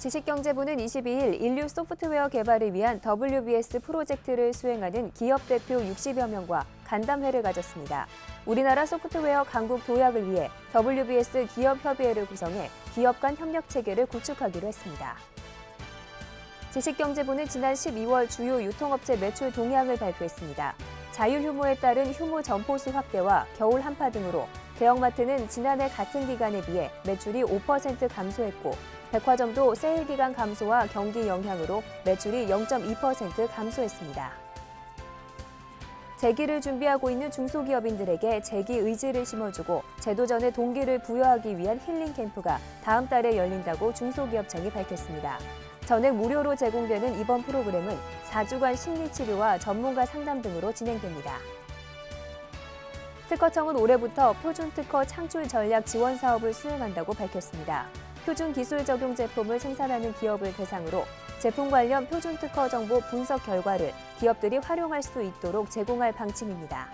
지식경제부는 22일 인류 소프트웨어 개발을 위한 WBS 프로젝트를 수행하는 기업 대표 60여 명과 간담회를 가졌습니다. 우리나라 소프트웨어 강국 도약을 위해 WBS 기업협의회를 구성해 기업 간 협력 체계를 구축하기로 했습니다. 지식경제부는 지난 12월 주요 유통업체 매출 동향을 발표했습니다. 자율 휴무에 따른 휴무 점포수 확대와 겨울 한파 등으로 대형마트는 지난해 같은 기간에 비해 매출이 5% 감소했고 백화점도 세일 기간 감소와 경기 영향으로 매출이 0.2% 감소했습니다. 재기를 준비하고 있는 중소기업인들에게 재기 의지를 심어주고 제도전의 동기를 부여하기 위한 힐링 캠프가 다음 달에 열린다고 중소기업청이 밝혔습니다. 전액 무료로 제공되는 이번 프로그램은 4주간 심리치료와 전문가 상담 등으로 진행됩니다. 특허청은 올해부터 표준특허 창출 전략 지원 사업을 수행한다고 밝혔습니다. 표준 기술 적용 제품을 생산하는 기업을 대상으로 제품 관련 표준 특허 정보 분석 결과를 기업들이 활용할 수 있도록 제공할 방침입니다.